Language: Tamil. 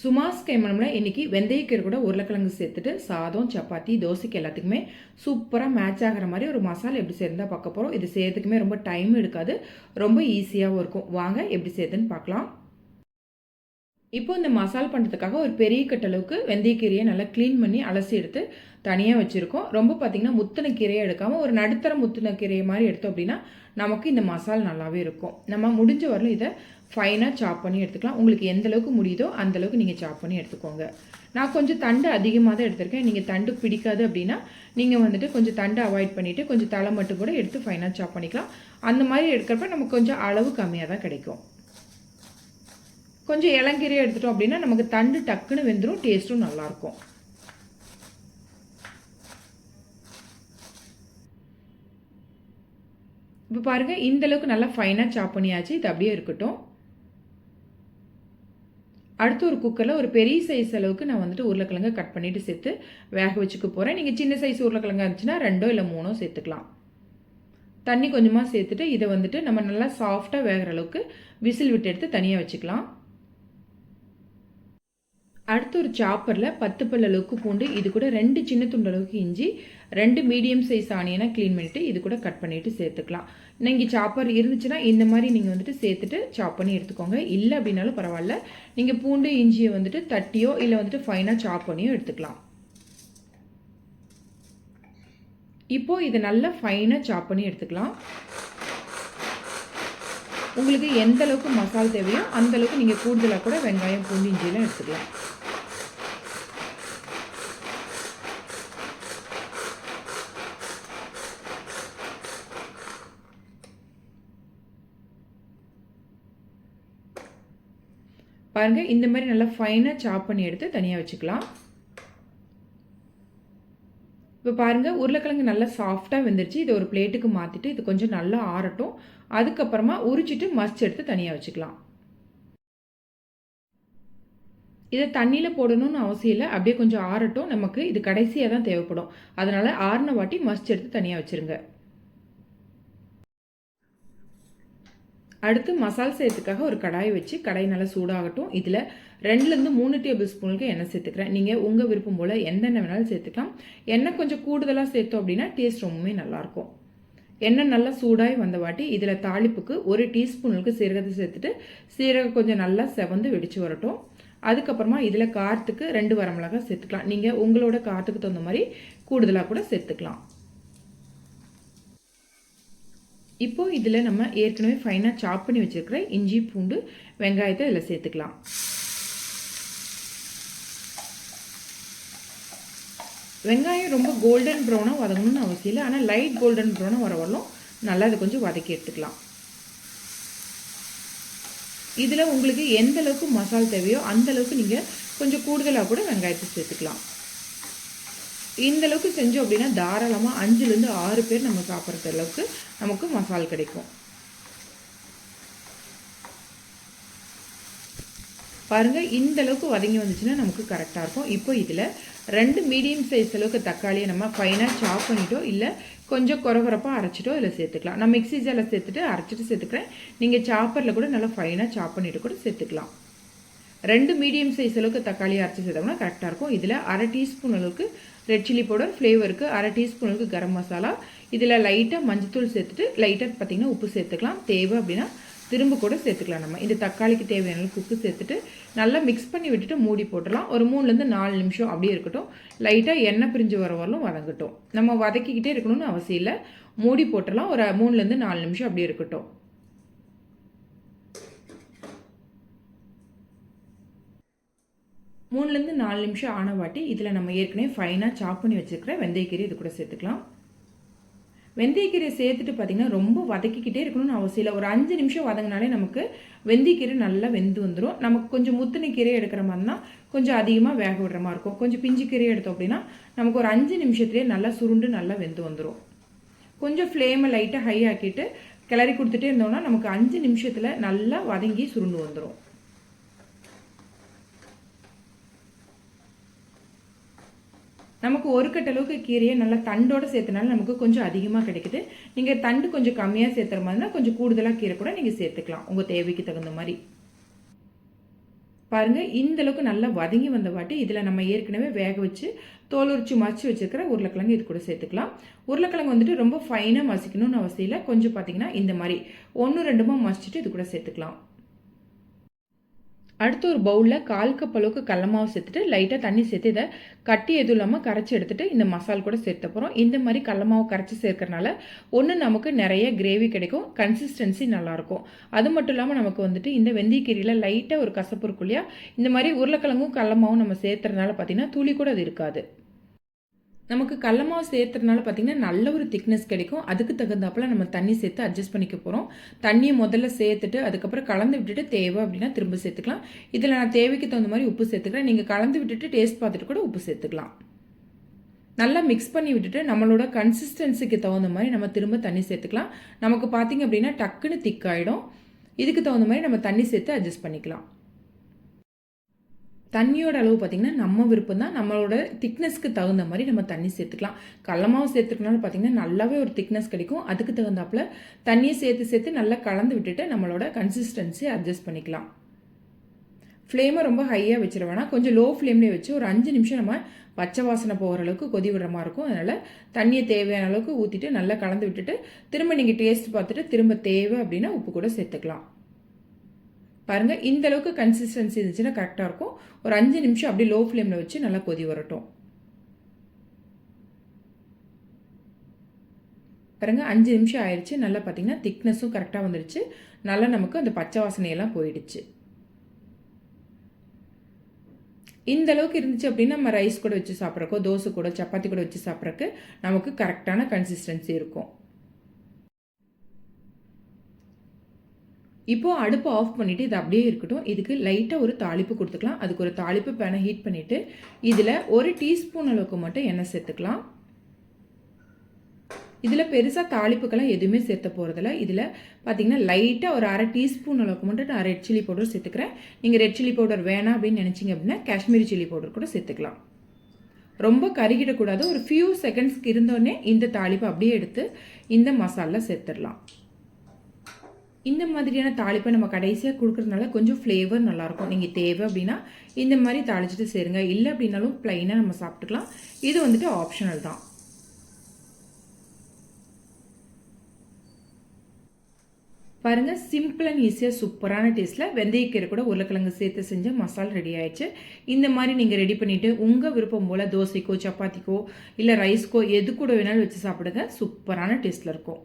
சுமாஸ் கைமணம்ல இன்னைக்கு வெந்தயக்கீரை கூட உருளைக்கிழங்கு சேர்த்துட்டு சாதம் சப்பாத்தி தோசைக்கு எல்லாத்துக்குமே சூப்பராக மேட்ச் ஆகிற மாதிரி ஒரு மசாலா எப்படி சேர்ந்தால் பார்க்க போகிறோம் இது செய்யறதுக்குமே ரொம்ப டைம் எடுக்காது. ரொம்ப ஈஸியாகவும் இருக்கும். வாங்க எப்படி சேர்த்துன்னு பார்க்கலாம். இப்போ இந்த மசால் பண்ணுறதுக்காக ஒரு பெரிய கட்டளவுக்கு வெந்தயக்கீரையை நல்லா க்ளீன் பண்ணி அலசி எடுத்து தனியாக வச்சுருக்கோம். ரொம்ப பார்த்திங்கன்னா முத்தின கீரையை எடுக்காமல் ஒரு நடுத்தர முத்தின கீரையை மாதிரி எடுத்தோம் அப்படின்னா நமக்கு இந்த மசால் நல்லாவே இருக்கும். நம்ம முடிஞ்ச வரலும் இதை ஃபைனாக சாப் பண்ணி எடுத்துக்கலாம். உங்களுக்கு எந்த அளவுக்கு முடியுதோ அந்த அளவுக்கு நீங்கள் சாப் பண்ணி எடுத்துக்கோங்க. நான் கொஞ்சம் தண்டு அதிகமாக தான் எடுத்திருக்கேன். நீங்கள் தண்டு பிடிக்காது அப்படின்னா நீங்கள் வந்துட்டு கொஞ்சம் தண்டு அவாய்ட் பண்ணிவிட்டு கொஞ்சம் தலை மட்டும் கூட எடுத்து ஃபைனாக சாப் பண்ணிக்கலாம். அந்த மாதிரி எடுக்கிறப்ப நமக்கு கொஞ்சம் அளவு கம்மியாக தான் கிடைக்கும். கொஞ்சம் இளங்கீரையை எடுத்துட்டோம் அப்படின்னா நமக்கு தண்டு டக்குன்னு வெந்துடும் டேஸ்ட்டும் நல்லாயிருக்கும். இப்போ பாருங்கள் இந்த அளவுக்கு நல்லா ஃபைனாக சாப் பண்ணியாச்சு. இது அப்படியே இருக்கட்டும். அடுத்து ஒரு குக்கரில் ஒரு பெரிய சைஸ் அளவுக்கு நான் வந்துட்டு உருளைக்கிழங்க கட் பண்ணிவிட்டு சேர்த்து வேக வச்சுக்க போகிறேன் நீங்கள் சின்ன சைஸ் உருளைக்கிழங்கா இருந்துச்சுன்னா ரெண்டோ இல்லை மூணோ சேர்த்துக்கலாம். தண்ணி கொஞ்சமாக சேர்த்துட்டு இதை வந்துட்டு நம்ம நல்லா சாஃப்டாக வேகிற அளவுக்கு விசில் விட்டு எடுத்து தனியாக வச்சுக்கலாம். அடுத்து ஒரு சாப்பரில் பத்து பல் அளவுக்கு பூண்டு இது கூட ரெண்டு சின்ன துண்டு அளவுக்கு இஞ்சி ரெண்டு மீடியம் சைஸ் ஆனியனாக க்ளீன் பண்ணிவிட்டு இது கூட கட் பண்ணிவிட்டு சேர்த்துக்கலாம். நீங்கள் சாப்பர் இருந்துச்சுன்னா இந்த மாதிரி நீங்கள் வந்துட்டு சேர்த்துட்டு சாப் பண்ணி எடுத்துக்கோங்க. இல்லை அப்படின்னாலும் பரவாயில்ல. நீங்கள் பூண்டு இஞ்சியை வந்துட்டு தட்டியோ இல்லை வந்துட்டு ஃபைனாக சாப் பண்ணியோ எடுத்துக்கலாம். இப்போது இதை நல்லா ஃபைனாக சாப் பண்ணி எடுத்துக்கலாம். உங்களுக்கு எந்த அளவுக்கு மசால் தேவையோ அந்த அளவுக்கு நீங்கள் கூடுதலாக கூட வெங்காயம் பூண்டு இஞ்சியெல்லாம் எடுத்துக்கலாம். பாருங்கள் இந்த மாதிரி நல்லா ஃபைனாக சாப் பண்ணி எடுத்து தனியாக வச்சுக்கலாம். இப்போ பாருங்கள் உருளைக்கிழங்கு நல்லா சாஃப்டாக வெந்துருச்சு. இதை ஒரு பிளேட்டுக்கு மாற்றிட்டு இது கொஞ்சம் நல்லா ஆறட்டும். அதுக்கப்புறமா உரிச்சிட்டு மஸ்ட் எடுத்து தனியாக வச்சுக்கலாம். இதை தண்ணியில் போடணும்னு அவசியம் இல்லை. அப்படியே கொஞ்சம் ஆறட்டும். நமக்கு இது கடைசியாக தான் தேவைப்படும். அதனால் ஆறின வாட்டி மஸ்ட் எடுத்து தனியாக வச்சுருங்க. அடுத்து மசால் செய்யறதுக்காக ஒரு கடாய் வச்சு கடாய் நல்லா சூடாகட்டும். இதில் ரெண்டுலேருந்து மூணு டேபிள் ஸ்பூனுக்கு எண்ணெய் சேர்த்துக்கிறேன். நீங்கள் உங்கள் விருப்பம் போல் எந்த எண்ணெய் வேணாலும் சேர்த்துக்கலாம். எண்ணெய் கொஞ்சம் கூடுதலாக சேர்த்தோம் அப்படின்னா டேஸ்ட் ரொம்பவுமே நல்லாயிருக்கும். எண்ணெய் நல்லா சூடாகி வந்த வாட்டி இதில் தாளிப்புக்கு ஒரு டீஸ்பூனுக்கு சீரகத்தை சேர்த்துட்டு சீரகம் கொஞ்சம் நல்லா செவந்து வெடிச்சு வரட்டும். அதுக்கப்புறமா இதில் காரத்துக்கு ரெண்டு வரமிளகா சேர்த்துக்கலாம். நீங்கள் உங்களோட காரத்துக்கு தகுந்த மாதிரி கூடுதலாக கூட சேர்த்துக்கலாம். இப்போது இதில் நம்ம ஏற்கனவே ஃபைனாக சாப் பண்ணி வச்சுருக்கிற இஞ்சி பூண்டு வெங்காயத்தை இதில் சேர்த்துக்கலாம். வெங்காயம் ரொம்ப கோல்டன் ப்ரௌனாக வதங்கணும்னு அவசியம் இல்லை. ஆனால் லைட் கோல்டன் ப்ரௌனாக வர வரலும் நல்லா அதை கொஞ்சம் வதக்கி எடுத்துக்கலாம். இதில் உங்களுக்கு எந்த அளவுக்கு மசால் தேவையோ அந்த அளவுக்கு நீங்கள் கொஞ்சம் கூடுதலாக கூட வெங்காயத்தை சேர்த்துக்கலாம். இந்த அளவுக்கு செஞ்சோம் அப்படின்னா தாராளமாக அஞ்சுலேருந்து ஆறு பேர் நம்ம சாப்பிட்ற அளவுக்கு நமக்கு மசால் கிடைக்கும். பாருங்கள் இந்த அளவுக்கு வதங்கி வந்துச்சுன்னா நமக்கு கரெக்டாக இருக்கும். இப்போ இதில் ரெண்டு மீடியம் சைஸ் அளவுக்கு தக்காளியை நம்ம ஃபைனாக சாப் பண்ணிட்டோ இல்லை கொஞ்சம் குறகுறப்பாக அரைச்சிட்டோ இதில் சேர்த்துக்கலாம். நான் மிக்சி ஜாரில் சேர்த்துட்டு அரைச்சிட்டு சேர்த்துக்கிறேன். நீங்கள் சாப்பரில் கூட நல்லா ஃபைனாக சாப் பண்ணிவிட்டு கூட சேர்த்துக்கலாம். ரெண்டு மீடியம் சைஸ் அளவுக்கு தக்காளி அரைச்சி சேர்த்தோம்னா கரெக்டாக இருக்கும். இதில் அரை டீஸ்பூன் அளவுக்கு ரெட் சில்லி பவுடர் ஃப்ளேவருக்கு அரை டீஸ்பூன் அளவுக்கு கரம் மசாலா இதில் லைட்டாக மஞ்சத்தூள் சேர்த்துட்டு லைட்டாக பார்த்திங்கன்னா உப்பு சேர்த்துக்கலாம். தேவை அப்படின்னா திரும்ப கூட சேர்த்துக்கலாம் நம்ம. இந்த தக்காளிக்கு தேவையான அளவுக்கு உப்பு சேர்த்துட்டு நல்லா மிக்ஸ் பண்ணி விட்டுட்டு மூடி போட்டுடலாம். ஒரு மூணுலேருந்து நாலு நிமிஷம் அப்படியே இருக்கட்டும். லைட்டாக எண்ணெய் பிரிஞ்சு வர வரலும் வதங்கட்டும். நம்ம வதக்கிக்கிட்டே இருக்கணும்னு அவசியம் இல்லை. மூடி போட்டுடலாம். ஒரு மூணுலேருந்து நாலு நிமிஷம் அப்படியே இருக்கட்டும். மூணுலேருந்து நாலு நிமிஷம் ஆன வாட்டி இதில் நம்ம ஏற்கனவே ஃபைனாக சாப் பண்ணி வச்சுருக்கிற வெந்தயக்கீரை இது கூட சேர்த்துக்கலாம். வெந்தயக்கீரை சேர்த்துட்டு பார்த்திங்கன்னா ரொம்ப வதக்கிக்கிட்டே இருக்கணும்னு அவசியம் இல்லை. ஒரு அஞ்சு நிமிஷம் வதங்கினாலே நமக்கு வெந்தயக்கீரை நல்லா வெந்து வந்துடும் நமக்கு கொஞ்சம் முத்தின கீரை எடுக்கிற மாதிரினா கொஞ்சம் அதிகமாக வேக விடுற மாதிரி இருக்கும். கொஞ்சம் பிஞ்சு கீரை எடுத்தோம் அப்படின்னா நமக்கு ஒரு அஞ்சு நிமிஷத்துலேயே நல்லா சுருண்டு நல்லா வெந்து வந்துடும் கொஞ்சம் ஃப்ளேமை லைட்டாக ஹை ஆக்கிட்டு கிளறி கொடுத்துட்டே இருந்தோம்னா நமக்கு அஞ்சு நிமிஷத்தில் நல்லா வதங்கி சுருண்டு வந்துடும் நமக்கு ஒரு கட்டளவுக்கு கீரையை நல்லா தண்டோடு சேர்த்தனால நமக்கு கொஞ்சம் அதிகமாக கிடைக்குது. நீங்கள் தண்டு கொஞ்சம் கம்மியாக சேர்த்துற மாதிரினா கொஞ்சம் கூடுதலாக கீரை கூட நீங்கள் சேர்த்துக்கலாம். உங்கள் தேவைக்கு தகுந்த மாதிரி. பாருங்கள் இந்த அளவுக்கு நல்லா வதங்கி வந்த வாட்டி இதில் நம்ம ஏற்கனவே வேக வச்சு தோல் உரிச்சு மசிச்சு வச்சுருக்கிற உருளைக்கிழங்கு இது கூட சேர்த்துக்கலாம். உருளைக்கிழங்கு வந்துட்டு ரொம்ப ஃபைனாக மசிக்கணும்னு அவசியம் இல்லை. கொஞ்சம் பார்த்தீங்கன்னா இந்த மாதிரி ஒன்று ரெண்டுமா மசிச்சுட்டு இது கூட சேர்த்துக்கலாம். அடுத்து ஒரு பவுலில் கால் கப் அளவுக்கு கடல மாவு சேர்த்துட்டு லைட்டாக தண்ணி சேர்த்து இதை கட்டி எதுவும் இல்லாமல் கரைச்சி எடுத்துட்டு இந்த மசால் கூட சேர்த்த போகிறோம் இந்த மாதிரி கடல மாவு கரைச்சி சேர்க்கறனால ஒன்று நமக்கு நிறைய கிரேவி கிடைக்கும் கன்சிஸ்டன்சி நல்லாயிருக்கும் அது மட்டும் இல்லாமல் நமக்கு வந்துட்டு இந்த வெந்தயக்கீரியில் லைட்டாக ஒரு கசப்பு இருக்கும் இல்லையா? இந்த மாதிரி உருளைக்கிழங்கும் கடல மாவும் நம்ம சேர்த்துறதுனால பார்த்தீங்கன்னா துளி கூட அது இருக்காது. நமக்கு கடலமாவு சேர்த்துறதுனால பார்த்திங்கன்னா நல்ல ஒரு திக்னஸ் கிடைக்கும். அதுக்கு தகுந்தாப்பில் நம்ம தண்ணி சேர்த்து அட்ஜஸ்ட் பண்ணிக்க போகிறோம் தண்ணியை முதல்ல சேர்த்துட்டு அதுக்கப்புறம் கலந்து விட்டுட்டு தேவை அப்படின்னா திரும்ப சேர்த்துக்கலாம். இதில் நான் தேவைக்கு தகுந்த மாதிரி உப்பு சேர்த்துக்கிறேன். நீங்கள் கலந்து விட்டுட்டு டேஸ்ட் பார்த்துட்டு கூட உப்பு சேர்த்துக்கலாம். நல்லா மிக்ஸ் பண்ணி விட்டுட்டு நம்மளோட கன்சிஸ்டன்சிக்கு தகுந்த மாதிரி நம்ம திரும்ப தண்ணி சேர்த்துக்கலாம். நமக்கு பார்த்திங்க அப்படின்னா டக்குன்னு திக்காயிடும் இதுக்கு தகுந்த மாதிரி நம்ம தண்ணி சேர்த்து அட்ஜஸ்ட் பண்ணிக்கலாம். தண்ணியோட அளவு பார்த்திங்கன்னா நம்ம விருப்பம் தான் நம்மளோட திக்னஸ்க்கு தகுந்த மாதிரி நம்ம தண்ணி சேர்த்துக்கலாம். கடலமாவு சேர்த்துக்கனால பார்த்திங்கன்னா நல்லாவே ஒரு திக்னஸ் கிடைக்கும். அதுக்கு தகுந்தாப்புல தண்ணியை சேர்த்து சேர்த்து நல்லா கலந்து விட்டுட்டு நம்மளோட கன்சிஸ்டன்சி அட்ஜஸ்ட் பண்ணிக்கலாம். ஃப்ளேமை ரொம்ப ஹையாக வச்சிட வேணாம். கொஞ்சம் லோ ஃப்ளேம்லேயே வச்சு ஒரு அஞ்சு நிமிஷம் நம்ம பச்சை வாசனை போகிற அளவுக்கு கொதி விடுற மாதிரி இருக்கும். அதனால் தண்ணியை தேவையான அளவுக்கு ஊற்றிட்டு நல்லா கலந்து விட்டுட்டு திரும்ப நீங்கள் டேஸ்ட் பார்த்துட்டு திரும்ப தேவை அப்படின்னா உப்பு கூட சேர்த்துக்கலாம். பாருங்கள் இந்த அளவுக்கு கன்சிஸ்டன்சி இருந்துச்சுன்னா கரெக்டாக இருக்கும். ஒரு அஞ்சு நிமிஷம் அப்படியே லோ ஃப்ளேமில் வச்சு நல்லா கொதி வரட்டும். பாருங்க அஞ்சு நிமிஷம் ஆயிடுச்சு நல்லா பார்த்தீங்கன்னா திக்னஸும் கரெக்டாக வந்துடுச்சு நல்லா நமக்கு அந்த பச்சை வாசனையெல்லாம் போயிடுச்சு. இந்த அளவுக்கு இருந்துச்சு அப்படின்னா நம்ம ரைஸ் கூட வச்சு சாப்பிட்றக்கோ தோசை கூட சப்பாத்தி கூட வச்சு சாப்பிட்றக்கு நமக்கு கரெக்டான கன்சிஸ்டன்சி இருக்கும். இப்போது அடுப்பு ஆஃப் பண்ணிவிட்டு இது அப்படியே இருக்கட்டும். இதுக்கு லைட்டாக ஒரு தாளிப்பு கொடுத்துக்கலாம். அதுக்கு ஒரு தாளிப்பு பேனை ஹீட் பண்ணிவிட்டு இதில் ஒரு டீஸ்பூன் அளவுக்கு மட்டும் எண்ணெய் சேர்த்துக்கலாம். இதில் பெருசாக தாளிப்புக்கெல்லாம் எதுவுமே சேர்த்த போகிறதில்ல இதில் பார்த்தீங்கன்னா லைட்டாக ஒரு அரை டீஸ்பூன் அளவுக்கு மட்டும் நான் ரெட் சில்லி பவுடர் சேர்த்துக்கிறேன். நீங்கள் ரெட் சில்லி பவுடர் வேணாம் அப்படின்னு நினச்சிங்க அப்படின்னா காஷ்மீரி சில்லி பவுடர் கூட சேர்த்துக்கலாம். ரொம்ப கருகிடக்கூடாது. ஒரு ஃபியூ செகண்ட்ஸ்க்கு இருந்தோடனே இந்த தாளிப்பை அப்படியே எடுத்து இந்த மசாலா சேர்த்துடலாம். இந்த மாதிரியான தாளிப்பை நம்ம கடைசியாக கொடுக்குறதுனால கொஞ்சம் ஃப்ளேவர் நல்லாயிருக்கும். நீங்கள் தேவை அப்படின்னா இந்த மாதிரி தாளிச்சிட்டு சேருங்க. இல்லை அப்படின்னாலும் ப்ளைனாக நம்ம சாப்பிட்டுக்கலாம். இது வந்துட்டு ஆப்ஷனல் தான். பாருங்கள் சிம்பிள் அண்ட் ஈஸியாக சூப்பரான டேஸ்ட்டில் வெந்தயக்கீரை கூட உருளைக்கிழங்கு சேர்த்து செஞ்ச மசாலா ரெடி ஆயிடுச்சு. இந்த மாதிரி நீங்கள் ரெடி பண்ணிவிட்டு உங்கள் விருப்பம் போல் தோசைக்கோ சப்பாத்திக்கோ இல்லை ரைஸ்க்கோ எது கூட வேணாலும் வச்சு சாப்பிடுங்க. சூப்பரான டேஸ்ட்டில் இருக்கும்.